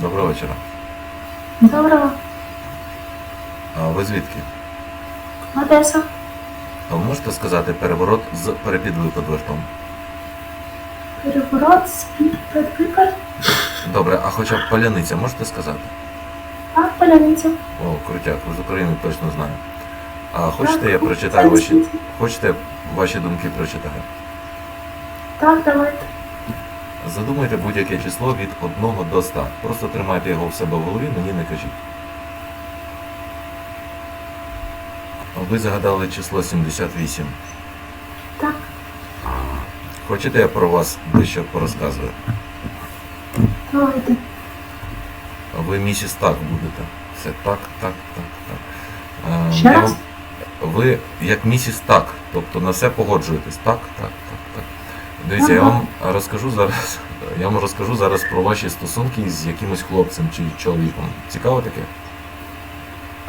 Доброго вечора. Доброго. А ви звідки? Одеса. А ви можете сказати переворот з перепідлою під вертом? Переворот, спід, предвибор. Добре, а хоча б паляниця можете сказати? А поляниця. О, крутяк, ви з України точно знаю. А хочете я прочитаю ваші. Хочете ваші думки прочитати? Так, давайте. Задумайте будь-яке число від 1 до 100. Просто тримайте його в себе в голові, мені не кажіть. Ви загадали число 78. Так. Хочете я про вас дещо порозказую? Давайте. Ви місіс так будете. Це так, так, так, так. Ще раз? Ви як місіс так, тобто на все погоджуєтесь. Так, так. Дивіться, я вам розкажу зараз. Я вам розкажу зараз про ваші стосунки з якимось хлопцем чи чоловіком. Цікаво таке?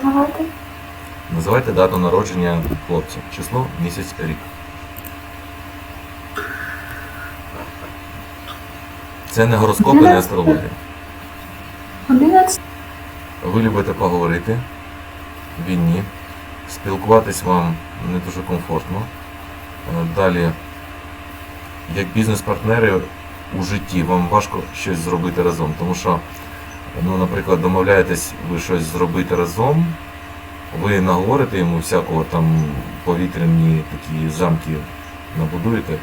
Давайте. Називайте дату народження хлопця. Число, місяць, рік. Це не гороскопи, не астрологія. 11. Ви любите поговорити, він ні. Спілкуватись вам не дуже комфортно. Далі, як бізнес-партнери у житті, вам важко щось зробити разом, тому що, ну, наприклад, домовляєтесь ви щось зробити разом, ви наговорите йому всякого там повітряні такі замки набудуєте,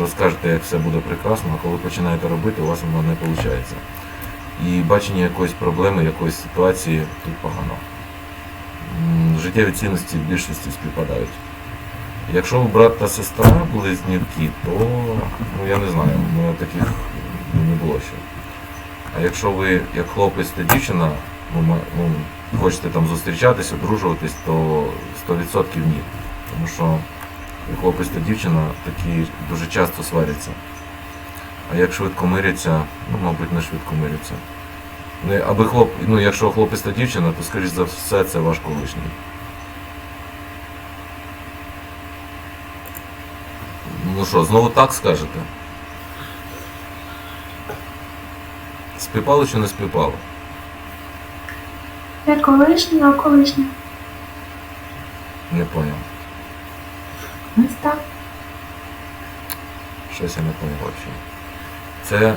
розкажете, як все буде прекрасно, а коли починаєте робити, у вас воно не виходить і бачення якоїсь проблеми, якоїсь ситуації тут погано. Життєві цінності в більшості співпадають. Якщо брат та сестра близнюки, то ну я не знаю, у мене таких ну, не було ще. А якщо ви як хлопець та дівчина, ну, ну, хочете там зустрічатись, одружуватись, то 100% ні. Тому що хлопець та дівчина такі дуже часто сваряться. А як швидко миряться, ну, мабуть, не швидко миряться. Не, аби хлоп, ну, якщо хлопець та дівчина, то, скоріш за все, це ваш колишній. Ну що, знову так скажете? Співпало чи не співпало? Не колишній, а колишній. Не поняв. Ось так. Щось я не поняв взагалі. Це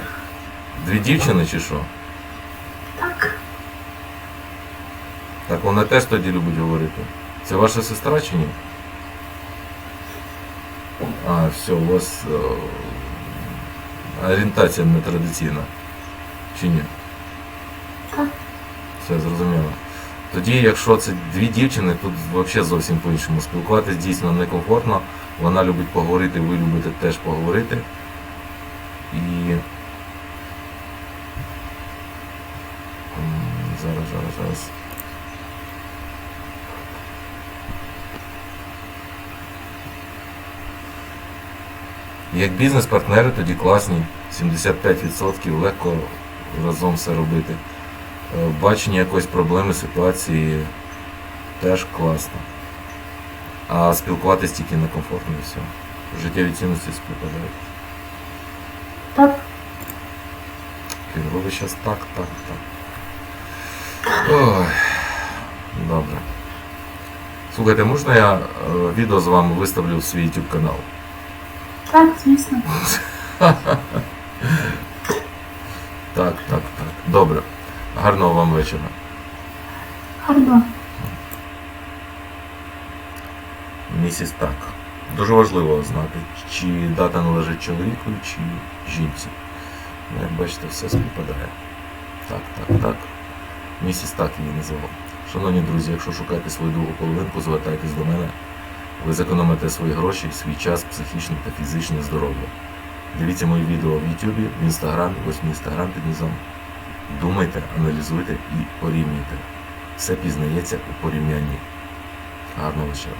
дві дівчини чи що? Так. Так вона теж тоді любить говорити. Це ваша сестра чи ні? А, все, у вас е, орієнтація не традиційна. Чи ні? Так. Все зрозуміло. Тоді, якщо це дві дівчини, тут взагалі зовсім по-іншому. Спілкуватись дійсно некомфортно. Вона любить поговорити, ви любите теж поговорити. І. Зараз, зараз, зараз. Як бізнес-партнери тоді класні, 75% легко разом все робити. Е, Бачення якоїсь проблеми, ситуації теж класно. А спілкуватись тільки некомфортно і все. Життєві цінності співпадають. Так. Ви щас так, так, так. Ой, добре. Слухайте, можна я е, відео з вами виставлю в свій YouTube канал? Так, звісно. Так, так, так. Добре. Гарного вам вечора. Гарно. Місіс так. Дуже важливо знати, чи дата належить чоловіку, чи жінці. Ну, Як бачите, все співпадає. Так, так, так. Місіс так її називав. Шановні друзі, якщо шукаєте свою другу половинку, звертайтесь до мене. Ви зекономите свої гроші, свій час, психічне та фізичне здоров'я. Дивіться мої відео в YouTube, в Instagram, ось мій інстаграм під низом. Думайте, аналізуйте і порівнюйте. Все пізнається у порівнянні. Гарного вечора.